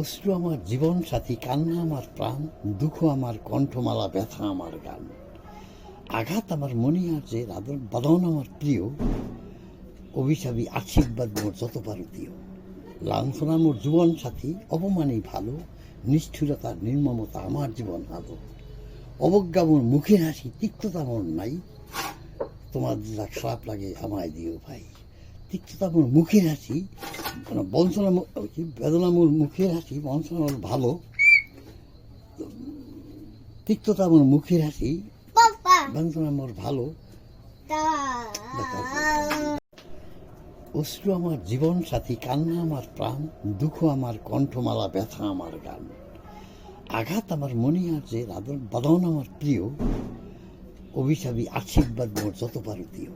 অশ্রু আমার জীবন সাথী, কান্না আমার প্রাণ, দুঃখ আমার কণ্ঠমালা, ব্যথা আমার গান। আঘাত আমার মনে আছে আদর বাদন আমার প্রিয়, অভিশাপী আশীর্বাদ মোর যত দিও লাঞ্ছনা মোর জীবন সাথী, অপমানই ভালো, নিষ্ঠুরতা, নির্মমতা আমার জীবন আলো অবজ্ঞা মোর মুখের হাসি, তিক্ততা মোর নাই, তোমার যা খারাপ লাগে আমায় দিও ভাই। তিক্ততা মোর মুখের হাসি বঞ্চনা মো- কি বেদনা মোর মুখের হাসি বঞ্চনা মোর ভালো তিক্ততা মোর মুখের হাসি Papa. বঞ্চনা মোর ভালো। অশ্রু আমার জীবন সাথী কান্না আমার প্রাণ দুঃখ আমার কণ্ঠমালা ব্যথা আমার গান। আঘাত আমার মনে আছে আদর বাদন আমার প্রিয়। অভিশাপী আশীর্বাদ মোর যত দিও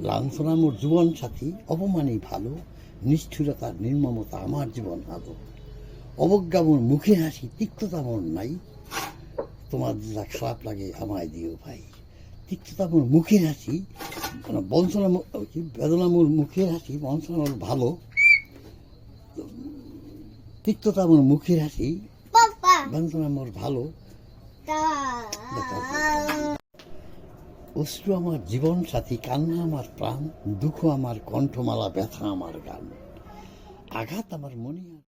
লাঞ্ছনা মোর জীবন সাথী অপমানই ভালো। নিষ্ঠুরতা নির্মমতা আমার জীবন অবজ্ঞা মোর মুখের হাসি তিক্ততা মোর নাই। তোমার যা খারাপ লাগে আমায় দিও ভাই। তিক্ততা মোর মুখের হাসি বঞ্চনা মো- কি বেদনা মোর মুখের হাসি বঞ্চনা মোর ভালো তিক্ততা মোর মুখের হাসি Papa. বঞ্চনা মোর ভালো. অশ্রু আমার জীবন সাথী, কান্না আমার প্রাণ, দুঃখ আমার কণ্ঠমালা, ব্যথা আমার গান। আঘাত আমার মনে